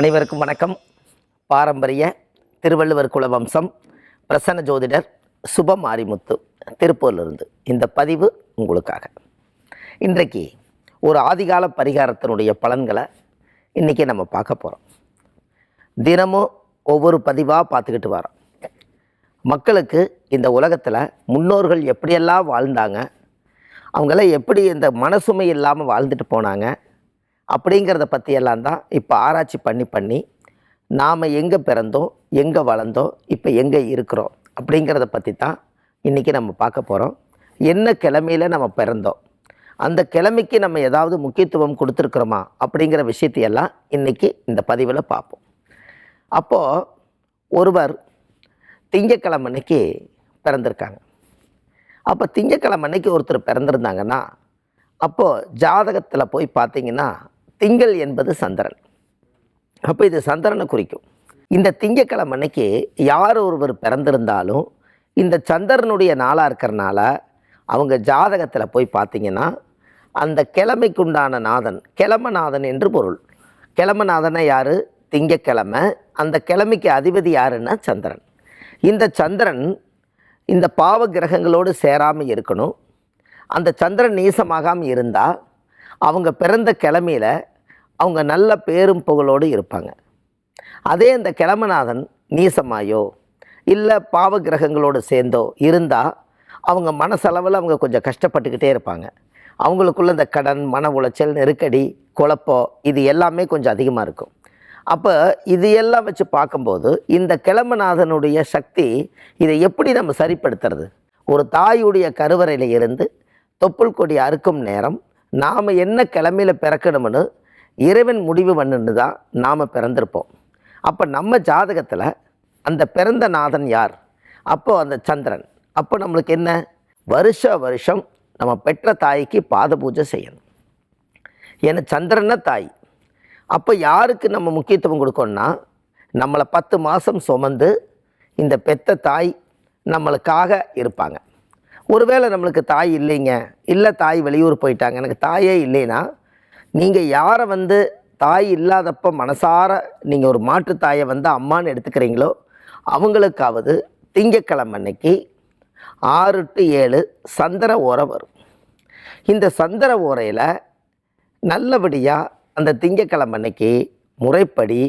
அனைவருக்கும் வணக்கம். பாரம்பரிய திருவள்ளுவர் குல வம்சம் பிரசன்ன ஜோதிடர் சுப மாரிமுத்து திருப்பூர்லிருந்து இந்த பதிவு உங்களுக்காக. இன்றைக்கு ஒரு ஆதிகால பரிகாரத்தினுடைய பலன்களை இன்றைக்கி நம்ம பார்க்க போகிறோம் தினமும் ஒவ்வொரு பதிவாக பார்த்துக்கிட்டு வரோம். மக்களுக்கு இந்த உலகத்தில் முன்னோர்கள் எப்படியெல்லாம் வாழ்ந்தாங்க? அவங்களாம் எப்படி இந்த மனசுமை இல்லாமல் வாழ்ந்துட்டு போனாங்க? அப்படிங்கிறத பற்றியெல்லாம் தான் இப்போ ஆராய்ச்சி பண்ணி பண்ணி நாம் எங்கே பிறந்தோம் எங்கே வளர்ந்தோம் இப்போ எங்கே இருக்கிறோம் அப்படிங்கிறத பற்றி தான் இன்றைக்கி நம்ம பார்க்க போகிறோம் என்ன கிழமையில் நம்ம பிறந்தோம்? அந்த கிழமைக்கு நம்ம ஏதாவது முக்கியத்துவம் கொடுத்துருக்குறோமா அப்படிங்கிற விஷயத்தையெல்லாம் இன்றைக்கி இந்த பதிவில் பார்ப்போம். அப்போது ஒருவர் திங்கக்கிழமை அன்னைக்கு பிறந்திருக்காங்க. அப்போ திங்கக்கிழமை அன்னைக்கு ஒருத்தர் பிறந்திருந்தாங்கன்னா அப்போது ஜாதகத்தில் போய் பார்த்தீங்கன்னா திங்கள் என்பது சந்திரன். அப்போ இது சந்திரனை குறிக்கும். இந்த திங்கக்கிழமை அன்னைக்கு யார் ஒருவர் பிறந்திருந்தாலும் இந்த சந்திரனுடைய நாளாக இருக்கிறனால அவங்க ஜாதகத்தில் போய் பார்த்தீங்கன்னா அந்த கிழமைக்குண்டான நாதன் கிழமநாதன் என்று பொருள். கிழமநாதனை யார்? திங்கக்கிழமை அந்த கிழமைக்கு அதிபதி யாருன்னா சந்திரன். இந்த சந்திரன் இந்த பாவ கிரகங்களோடு சேராமல் இருக்கணும். அந்த சந்திரன் நீசமாகாமல் இருந்தால் அவங்க பிறந்த கிழமையில அவங்க நல்ல பேரும் புகழோடு இருப்பாங்க. அதே இந்த கிழமநாதன் நீசமாயோ இல்லை பாவ கிரகங்களோடு சேர்ந்தோ இருந்தால் அவங்க மனசளவில் அவங்க கொஞ்சம் கஷ்டப்பட்டுக்கிட்டே இருப்பாங்க. அவங்களுக்குள்ள இந்த கடன் மன உளைச்சல் நெருக்கடி குழப்பம் இது எல்லாமே கொஞ்சம் அதிகமாக இருக்கும். அப்போ இது எல்லாம் வச்சு பார்க்கும்போது இந்த கிழமநாதனுடைய சக்தி இதை எப்படி நம்ம சரிப்படுத்துறது? ஒரு தாயுடைய கருவறையில் இருந்து தொப்புள் கொடி அறுக்கும் நேரம் நாம் என்ன கிழமையில் பிறக்கணும்னு இறைவன் முடிவு பண்ணுன்னு தான் நாம் பிறந்திருப்போம். அப்போ நம்ம ஜாதகத்தில் அந்த பிறந்த நாதன் யார்? அப்போது அந்த சந்திரன். அப்போ நம்மளுக்கு என்ன? வருஷ வருஷம் நம்ம பெற்ற தாய்க்கு பாத பூஜை செய்யணும். ஏன்னா சந்திரன தாய். அப்போ யாருக்கு நம்ம முக்கியத்துவம் கொடுக்கணும்னா நம்மளை பத்து மாதம் சுமந்து இந்த பெத்த தாய் நம்மளுக்காக இருப்பாங்க. ஒருவேளை நம்மளுக்கு தாய் இல்லைங்க. இல்லை தாய் வெளியூர் போயிட்டாங்க. எனக்கு தாயே இல்லைன்னா நீங்கள் யாரை வந்து தாய் இல்லாதப்ப மனசார நீங்கள் ஒரு மாற்று தாயை வந்து அம்மான்னு எடுத்துக்கிறீங்களோ அவங்களுக்காவது திங்கக்கிழமை அன்னைக்கு ஆறு டு ஏழு சந்திர ஓரை வரும். இந்த சந்திர ஓரையில் நல்லபடியாக அந்த திங்கக்கிழமை அன்னைக்கு முறைப்படி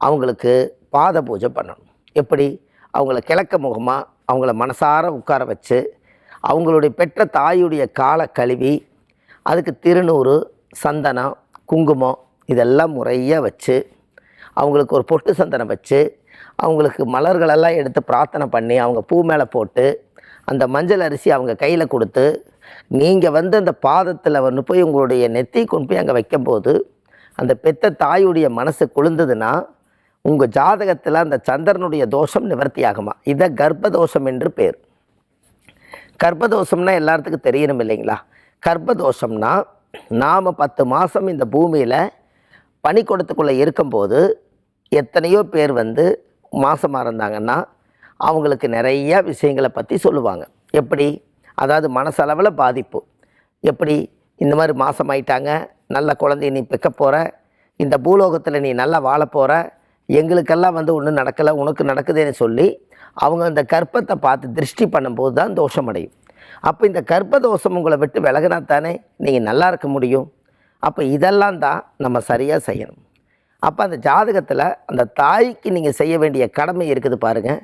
அவங்களுக்கு பாத பூஜை பண்ணணும். எப்படி? அவங்கள கிழக்க முகமாக அவங்கள மனசார உட்கார வச்சு அவங்களுடைய பெற்ற தாயுடைய காலை கழுவி அதுக்கு திருநூறு சந்தனம் குங்குமம் இதெல்லாம் முறையாக வச்சு அவங்களுக்கு ஒரு பொட்டு சந்தனம் வச்சு அவங்களுக்கு மலர்களெல்லாம் எடுத்து பிரார்த்தனை பண்ணி அவங்க பூ மேலே போட்டு அந்த மஞ்சள் அரிசி அவங்க கையில் கொடுத்து நீங்கள் வந்து அந்த பாதத்தில் வந்து போய் உங்களுடைய நெத்தி கொண்டு போய் அங்கே வைக்கும்போது அந்த பெத்த தாயுடைய மனசு குளிர்ந்ததுன்னா உங்கள் ஜாதகத்தில் அந்த சந்திரனுடைய தோஷம் நிவர்த்தி ஆகுமா இதை கர்ப்பதோஷம் என்று பேர். கர்ப்பதோஷம்னா எல்லாத்துக்கும் தெரியணும் இல்லைங்களா? கர்ப்பதோஷம்னா நாம் பத்து மாதம் இந்த பூமியில் பனிக்கூடத்துக்குள்ளே இருக்கும்போது எத்தனையோ பேர் வந்து மாதமாக இருந்தாங்கன்னா அவங்களுக்கு நிறைய விஷயங்களை பற்றி சொல்லுவாங்க. எப்படி? அதாவது மனசளவில் பாதிப்பு. எப்படி? இந்த மாதிரி மாசமாயிட்டாங்க. நல்ல குழந்தைய நீ பிக்கப் போகிற இந்த பூலோகத்தில் நீ நல்லா வாழ போகிற எங்களுக்கெல்லாம் வந்து ஒன்றும் நடக்கலை. உனக்கு நடக்குதுன்னு சொல்லி அவங்க அந்த கற்பத்தை பார்த்து திருஷ்டி பண்ணும்போது தான் தோஷம் அடையும் அப்போ இந்த கர்ப்பதோஷம் உங்களை விட்டு விலகினா தானே நீங்கள் நல்லா இருக்க முடியும். அப்போ இதெல்லாம் தான் நம்ம சரியாக செய்யணும். அப்போ அந்த ஜாதகத்தில் அந்த தாய்க்கு நீங்கள் செய்ய வேண்டிய கடமை இருக்குது பாருங்கள்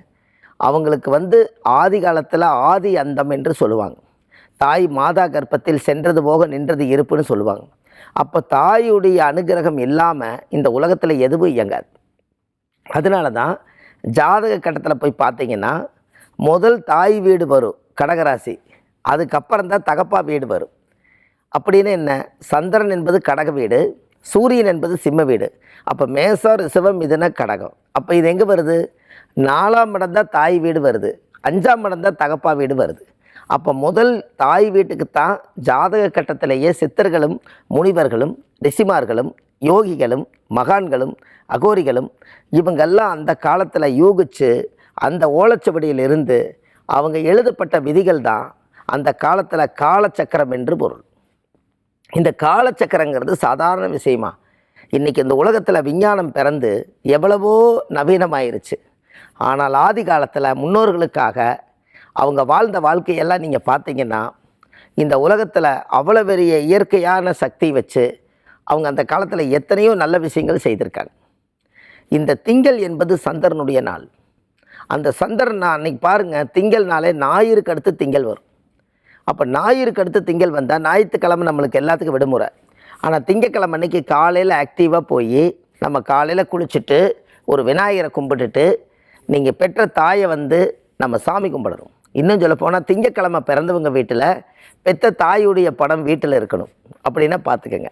அவங்களுக்கு வந்து ஆதி காலத்தில் ஆதி அந்தம் என்று சொல்லுவாங்க. தாய் மாதா கர்ப்பத்தில் சென்றது போக நின்றது இருப்புன்னு சொல்லுவாங்க. அப்போ தாயுடைய அனுகிரகம் இல்லாமல் இந்த உலகத்தில் எதுவும் இயங்காது. அதனால தான் ஜாதக கட்டத்தில் போய் பார்த்தீங்கன்னா முதல் தாய் வீடு வரும் கடகராசி. அதுக்கப்புறம் தான் தகப்பா வீடு வரும். அப்படின்னு என்ன? சந்திரன் என்பது கடக வீடு சூரியன் என்பது சிம்ம வீடு. அப்போ மேசம் ரிசவம் இதுனா கடகம். அப்போ இது எங்கே வருது? நாலாம் இடம் தான் தாய் வீடு வருது. அஞ்சாம் இடம் தான் தகப்பா வீடு வருது. அப்போ முதல் தாய் வீட்டுக்கு தான் ஜாதக கட்டத்திலேயே சித்தர்களும் முனிவர்களும் ரிஷிமார்களும் யோகிகளும் மகான்களும் அகோரிகளும் இவங்கெல்லாம் அந்த காலத்தில் யூகிச்சு அந்த ஓலைச்சுவடியிலிருந்து அவங்க எழுதப்பட்ட விதிகள் தான் அந்த காலத்தில் காலச்சக்கரம் என்று பொருள். இந்த காலச்சக்கரங்கிறது சாதாரண விஷயமா? இன்றைக்கி இந்த உலகத்தில் விஞ்ஞானம் பிறந்து எவ்வளவோ நவீனமாயிருச்சு. ஆனால் ஆதி காலத்தில் முன்னோர்களுக்காக அவங்க வாழ்ந்த வாழ்க்கையெல்லாம் நீங்கள் பார்த்தீங்கன்னா இந்த உலகத்தில் அவ்வளோ பெரிய இயற்கையான சக்தி வச்சு அவங்க அந்த காலத்தில் எத்தனையோ நல்ல விஷயங்கள் செய்திருக்காங்க. இந்த திங்கள் என்பது சந்திரனுடைய நாள். அந்த சந்திரன் நான் அன்னைக்கு பாருங்கள் திங்கள் நாளே ஞாயிறுக்கு அடுத்து திங்கள் வரும். அப்போ ஞாயிறுக்கு அடுத்து திங்கள் வந்தால் ஞாயிற்றுக்கிழமை நம்மளுக்கு எல்லாத்துக்கும் விடுமுறை. ஆனால் திங்கக்கிழமை அன்னைக்கு காலையில் ஆக்டிவாக போய் நம்ம காலையில் குளிச்சுட்டு ஒரு விநாயகரை கும்பிட்டுட்டு நீங்கள் பெற்ற தாயை வந்து நம்ம சாமி கும்பிடணும். இன்னும் சொல்ல போனால் திங்கக்கிழமை பிறந்தவங்க வீட்டில் பெற்ற தாயுடைய படம் வீட்டில் இருக்கணும். அப்படின்னா பார்த்துக்கங்க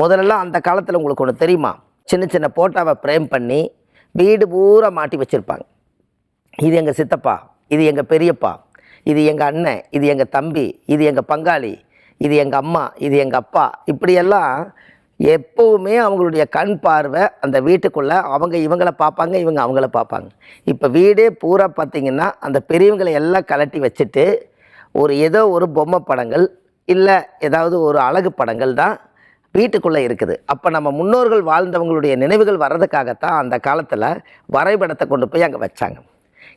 முதல்லலாம் அந்த காலத்தில் உங்களுக்கு ஒன்று தெரியுமா? சின்ன சின்ன போட்டாவை ஃப்ரேம் பண்ணி வீடு பூரா மாட்டி வச்சுருப்பாங்க. இது எங்கள் சித்தப்பா இது எங்கள் பெரியப்பா இது எங்கள் அண்ணன் இது எங்கள் தம்பி இது எங்கள் பங்காளி இது எங்கள் அம்மா இது எங்கள் அப்பா. இப்படியெல்லாம் எப்போவுமே அவங்களுடைய கண் பார்வை அந்த வீட்டுக்குள்ளே அவங்க இவங்களை பார்ப்பாங்க இவங்க அவங்கள பார்ப்பாங்க. இப்போ வீடே பூரா பார்த்திங்கன்னா அந்த பெரியவங்களை எல்லாம் கலட்டி வச்சுட்டு ஒரு ஏதோ ஒரு பொம்மை படங்கள் இல்லை ஏதாவது ஒரு அழகு படங்கள் தான் வீட்டுக்குள்ளே இருக்குது. அப்போ நம்ம முன்னோர்கள் வாழ்ந்தவங்களுடைய நினைவுகள் வர்றதுக்காகத்தான் அந்த காலத்தில் வரைபடத்தை கொண்டு போய் அங்கே வச்சாங்க.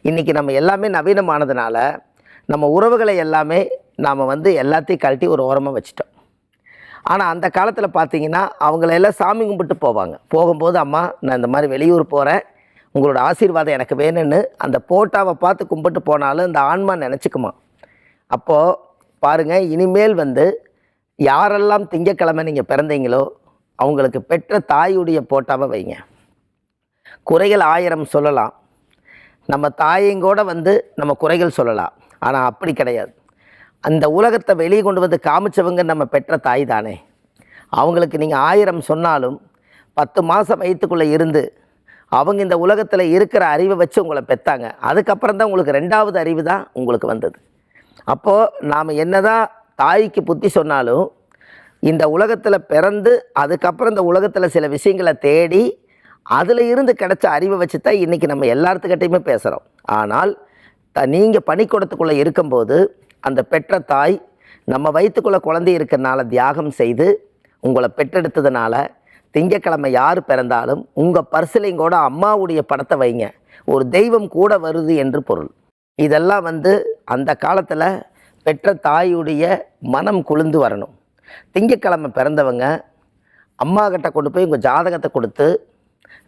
இன்றைக்கி நம்ம எல்லாமே நவீனமானதுனால நம்ம உறவுகளை எல்லாமே நாம் வந்து எல்லாத்தையும் கழட்டி ஒரு ஓரமாக வச்சுட்டோம். ஆனால் அந்த காலத்தில் பார்த்தீங்கன்னா அவங்களெல்லாம் சாமி கும்பிட்டு போவாங்க. போகும்போது அம்மா நான் இந்த மாதிரி வெளியூர் போகிறேன் உங்களோட ஆசீர்வாதம் எனக்கு வேணும்னு அந்த போட்டாவை பார்த்து கும்பிட்டு போனாலும் இந்த ஆன்மா நினச்சிக்குமா? அப்போது பாருங்கள் இனிமேல் வந்து யாரெல்லாம் திங்கக்கிழமை நீங்கள் பிறந்தீங்களோ அவங்களுக்கு பெற்ற தாயுடைய போட்டாவை வைங்க. குறைகள் ஆயிரம் சொல்லலாம். நம்ம தாயங்கூட வந்து நம்ம குறைகள் சொல்லலாம். ஆனால் அப்படி கிடையாது. அந்த உலகத்தை வெளியே கொண்டு வந்து காமிச்சவங்க நம்ம பெற்ற தாய் தானே. அவங்களுக்கு நீங்கள் ஆயிரம் சொன்னாலும் பத்து மாதம் வயிற்றுக்குள்ளே இருந்து அவங்க இந்த உலகத்தில் இருக்கிற அறிவை வச்சு உங்களை பெற்றாங்க அதுக்கப்புறம் தான் உங்களுக்கு ரெண்டாவது அறிவு தான் உங்களுக்கு வந்தது. அப்போது நாம் என்னதான் தாய்க்கு புத்தி சொன்னாலும் இந்த உலகத்தில் பிறந்து அதுக்கப்புறம் இந்த உலகத்தில் சில விஷயங்களை தேடி அதில் இருந்து கிடைச்ச அறிவை வச்சு தான் இன்றைக்கி நம்ம எல்லாத்துக்கிட்டையுமே பேசுகிறோம் ஆனால் த நீங்கள் பனிக்கூடத்துக்குள்ளே இருக்கும்போது அந்த பெற்ற தாய் நம்ம வயிற்றுக்குள்ளே குழந்தை இருக்கிறனால தியாகம் செய்து உங்களை பெற்றெடுத்ததுனால திங்கக்கிழமை யார் பிறந்தாலும் உங்கள் பர்சிலையும் கூட அம்மாவுடைய படத்தை வைங்க. ஒரு தெய்வம் கூட வருது என்று பொருள். இதெல்லாம் வந்து அந்த காலத்தில் பெற்ற தாயுடைய மனம் குளிர்ந்து வரணும். திங்கக்கிழமை பிறந்தவங்க அம்மா கிட்ட கொண்டு போய் உங்கள் ஜாதகத்தை கொடுத்து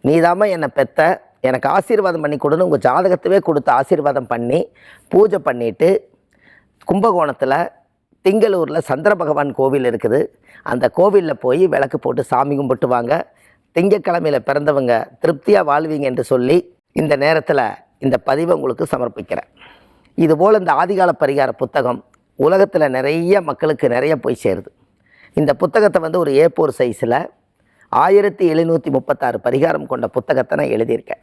நீதாம என்னை பெற்ற எனக்கு ஆசீர்வாதம் பண்ணி கொடுன்னு உங்கள் ஜாதகத்தவே கொடுத்து ஆசீர்வாதம் பண்ணி பூஜை பண்ணிவிட்டு கும்பகோணத்தில் திங்களூரில் சந்திர பகவான் கோவில் இருக்குது. அந்த கோவிலில் போய் விளக்கு போட்டு சாமி கும்பிட்டு வாங்க திங்கக்கிழமையில் பிறந்தவங்க திருப்தியாக வாழ்வீங்க என்று சொல்லி இந்த நேரத்தில் இந்த பதிவை உங்களுக்கு சமர்ப்பிக்கிறேன். இதுபோல் இந்த ஆதிகால பரிகார புத்தகம் உலகத்தில் நிறைய மக்களுக்கு நிறைய போய் சேருது. இந்த புத்தகத்தை வந்து ஒரு ஏ ஃபோர் சைஸில் ஆயிரத்தி எழுநூற்றி முப்பத்தாறு பரிகாரம் கொண்ட புத்தகத்தை நான் எழுதியிருக்கேன்.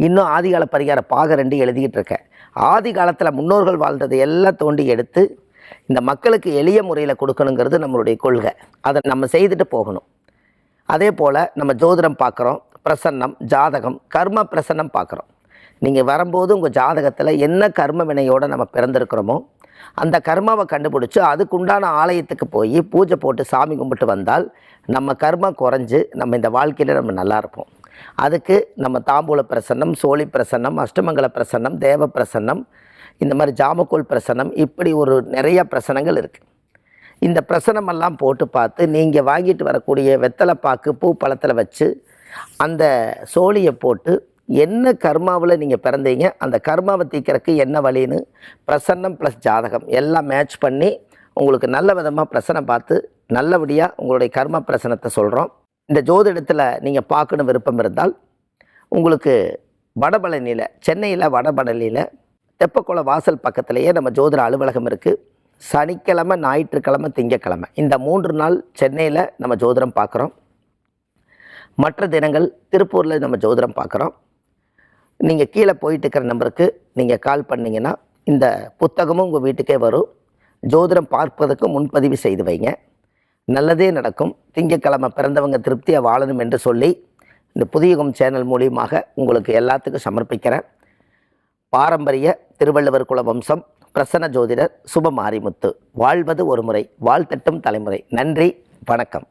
இன்னும் ஆதிகால பரிகார பாக ரெண்டு எழுதிக்கிட்டு இருக்கேன். ஆதி காலத்தில் முன்னோர்கள் வாழ்ந்ததை எல்லாம் தோண்டி எடுத்து இந்த மக்களுக்கு எளிய முறையில் கொடுக்கணுங்கிறது நம்மளுடைய கொள்கை. அதை நம்ம செய்துட்டு போகணும். அதே போல் நம்ம ஜோதிடம் பார்க்குறோம் பிரசன்னம் ஜாதகம் கர்ம பிரசன்னம் பார்க்குறோம். நீங்கள் வரும்போது உங்கள் ஜாதகத்தில் என்ன கர்ம வினையோடு நம்ம பிறந்திருக்கிறோமோ அந்த கர்மாவை கண்டுபிடிச்சி அதுக்குண்டான ஆலயத்துக்கு போய் பூஜை போட்டு சாமி கும்பிட்டு வந்தால் நம்ம கர்மம் குறைஞ்சு நம்ம இந்த வாழ்க்கையில் நம்ம நல்லா இருப்போம். அதுக்கு நம்ம தாம்பூல பிரசன்னம் சோழி பிரசன்னம் அஷ்டமங்கல பிரசன்னம் தேவ பிரசன்னம் இந்த மாதிரி ஜாமக்கோல் பிரசன்னம் இப்படி ஒரு நிறைய பிரசனங்கள் இருக்குது இந்த பிரசனமெல்லாம் போட்டு பார்த்து நீங்கள் வாங்கிட்டு வரக்கூடிய வெத்தலை பாக்கு பூ பழத்தில் வச்சு அந்த சோழியை போட்டு என்ன கர்மாவில் நீங்கள் பிறந்தீங்க அந்த கர்மாவை தீக்கிறதுக்கு என்ன வழின்னு பிரசன்னம் ப்ளஸ் ஜாதகம் எல்லாம் மேட்ச் பண்ணி உங்களுக்கு நல்ல விதமாக பிரசனை பார்த்து நல்லபடியாக உங்களுடைய கர்ம பிரசனத்தை சொல்கிறோம் இந்த ஜோதிடத்தில் நீங்கள் பார்க்கணும் விருப்பம் இருந்தால் உங்களுக்கு வடபழனியில் சென்னையில் வடபழனியில் தெப்பக்குளம் வாசல் பக்கத்திலேயே நம்ம ஜோதிட அலுவலகம் இருக்குது சனிக்கிழமை ஞாயிற்றுக்கிழமை திங்கக்கிழமை. இந்த மூன்று நாள் சென்னையில் நம்ம ஜோதிடம் பார்க்குறோம். மற்ற தினங்கள் திருப்பூரில் நம்ம ஜோதிடம் பார்க்குறோம். நீங்கள் கீழே போயிட்டு இருக்கிற நம்பருக்கு நீங்கள் கால் பண்ணிங்கன்னா இந்த புத்தகமும் உங்கள் வீட்டுக்கே வரும். ஜோதிடம் பார்ப்பதற்கு முன்பதிவு செய்து வைங்க. நல்லதே நடக்கும். திங்கக்கிழமை பிறந்தவங்க திருப்தியாக வாழணும் என்று சொல்லி இந்த புதியகம் சேனல் மூலியமாக உங்களுக்கு எல்லாத்துக்கும் சமர்ப்பிக்கிறேன். பாரம்பரிய திருவள்ளுவர் குல வம்சம் பிரசன்ன ஜோதிடர் சுபமாரிமுத்து வாழ்வது ஒரு முறை வாழ்த்தட்டும் தலைமுறை. நன்றி வணக்கம்.